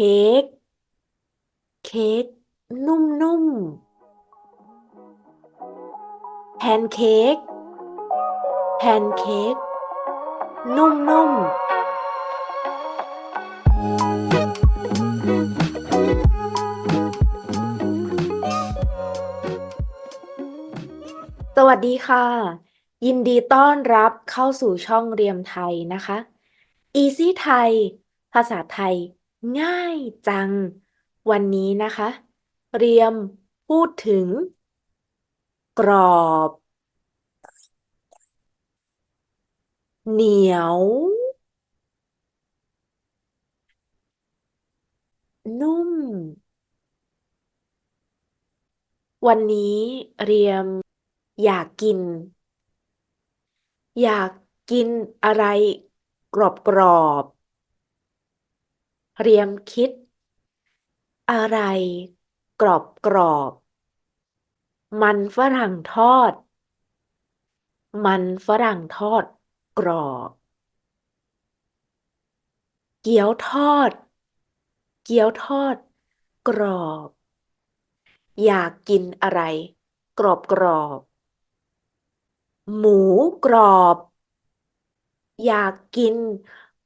เค้ก เค้ก นุ่มๆ แพนเค้ก แพนเค้ก นุ่มๆสวัสดีค่ะ ยินดีต้อนรับเข้าสู่ช่องเรียมไทยนะคะ Easy ไทย ภาษาไทย ง่ายจัง วันนี้นะคะ เรียมพูดถึง กรอบ เหนียว นุ่ม วันนี้เรียมอยากกิน อยากกินอะไร กรอบๆ เรียมคิด อะไร กรอบๆมันฝรั่งทอด มันฝรั่งทอด กรอบ เกี๊ยวทอด เกี๊ยวทอด กรอบ อยากกินอะไร กรอบกรอบ หมูกรอบ อยากกิน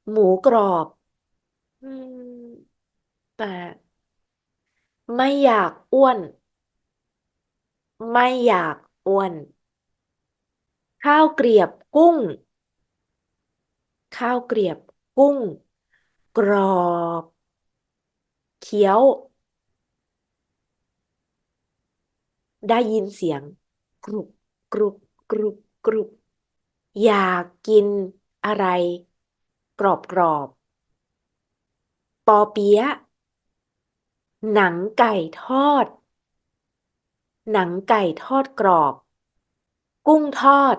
หมูกรอบ อืม แต่ไม่อยากอ้วน ไม่อยากอ้วน ข้าวเกรียบกุ้ง ข้าวเกรียบกุ้ง กรอบ เคี้ยว ได้ยินเสียง กรุบกรุบกรุบกรุบอยากกินอะไร กรอบกรอบ อเปี๊ยะ หนังไก่ทอด หนังไก่ทอดกรอบ กุ้งทอด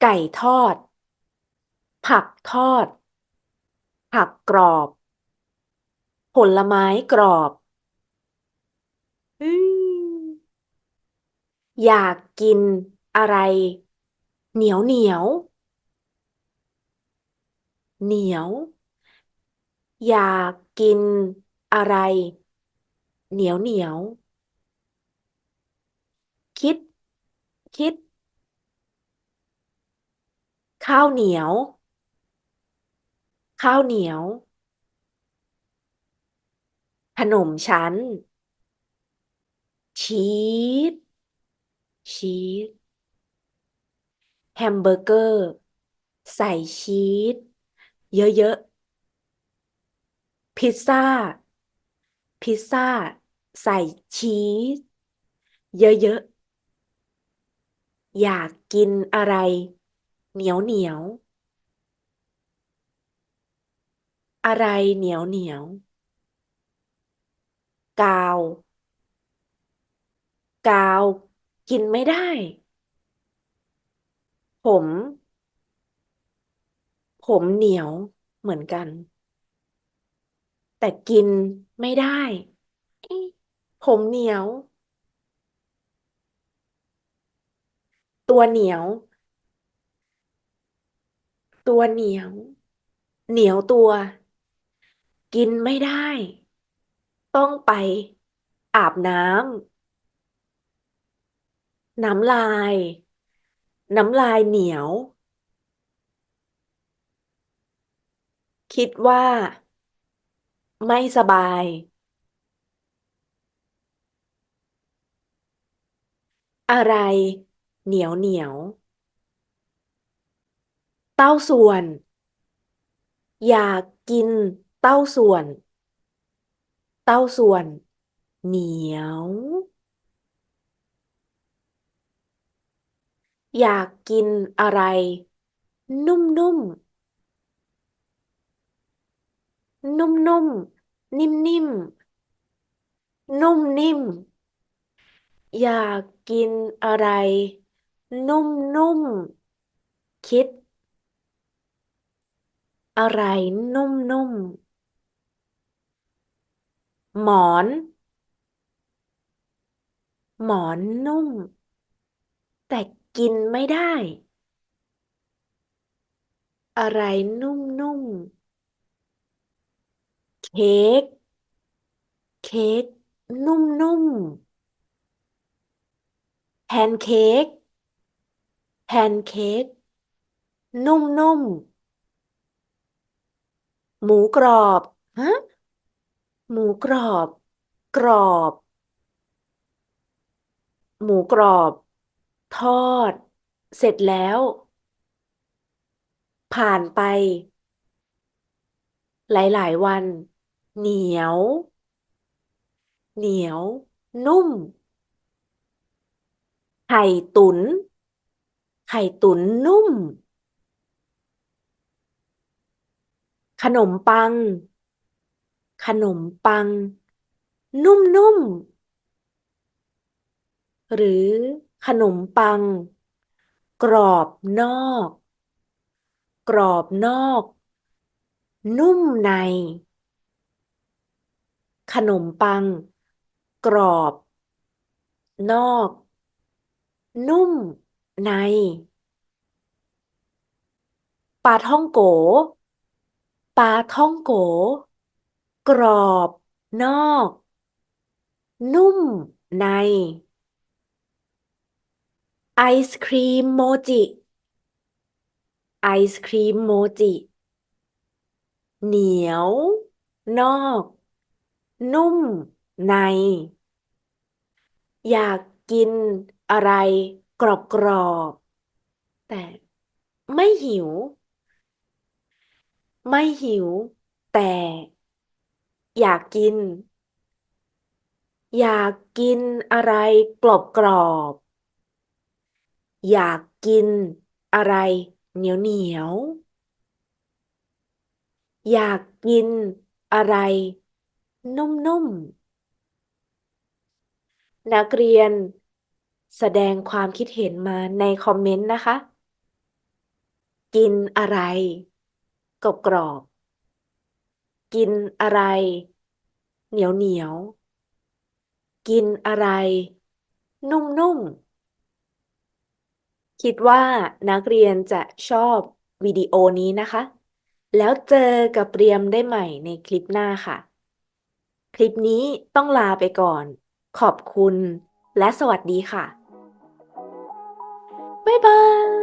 ไก่ทอด ผักทอด ผักกรอบ ผลไม้กรอบอืมอยากกินอะไร เหนียวเหนียว เหนียว อยากกินอะไร เหนียวเหนียว คิด คิด ข้าวเหนียว ข้าวเหนียว ขนมชั้น ชีส ชีส แฮมเบอร์เกอร์ ใส่ชีส เยอะๆ พิซซ่า พิซซ่า ใส่ชีส เยอะๆ อยากกินอะไร เหนียวเหนียว อะไรเหนียวเหนียว กาว กาว กินไม่ได้ ผม ผมเหนียวเหมือนกัน แต่กินไม่ได้ ผมเหนียว ตัวเหนียว ตัวเหนียว เหนียวตัว กินไม่ได้ ต้องไป อาบน้ำน้ำลาย น้ำลายเหนียว คิดว่า ไม่สบาย อะไร เหนียวเหนียว เต้าส่วน อยากกินเต้าส่วน เต้าส่วน เหนียว อยากกินอะไร นุ่มนุ่ม นุ่มนุ่มนิ่มนิ่มนุ่มนิ่ม อยากกินอะไร นุ่มนุ่มคิด อะไรนุ่มนุ่มหมอน หมอนนุ่ม แต่กินไม่ได้ อะไรนุ่มนุ่ม ค้ก เค้ก นุ่มๆแพนเค้ก แพนเค้ก นุ่มๆหมูกรอบฮะหมูกรอบ กรอบ หมูกรอบ ทอด เสร็จแล้ว ผ่านไป หลาย ๆ วัน เหนียว เหนียว นุ่ม ไข่ตุ๋น ไข่ตุ๋นนุ่ม ขนมปัง ขนมปัง นุ่มๆหรือขนมปัง กรอบนอก กรอบนอก นุ่มใน ขนมปัง กรอบ นอก นุ่ม ใน ปลาท่องโก ปลาท่องโก กรอบ นอก นุ่ม ใน ไอศครีมโมจิ ไอศครีมโมจิ เหนียว นอก นุ่มใน อยากกินอะไรกรอบๆ แต่ไม่หิว ไม่หิว แต่ อยากกิน อยากกินอะไรกรอบๆอยากกินอะไรเหนียวเหนียว อยากกินอะไร นุ่มๆ นักเรียนแสดงความคิดเห็นมาในคอมเมนต์นะคะ กินอะไรกรอบกรอบกินอะไร เหนียวเหนียว กินอะไร นุ่มๆ คิดว่านักเรียนจะชอบวิดีโอนี้นะคะ แล้วเจอกับเรียมได้ใหม่ในคลิปหน้าค่ะ คลิปนี้ต้องลาไปก่อน ขอบคุณและสวัสดีค่ะ บ๊ายบาย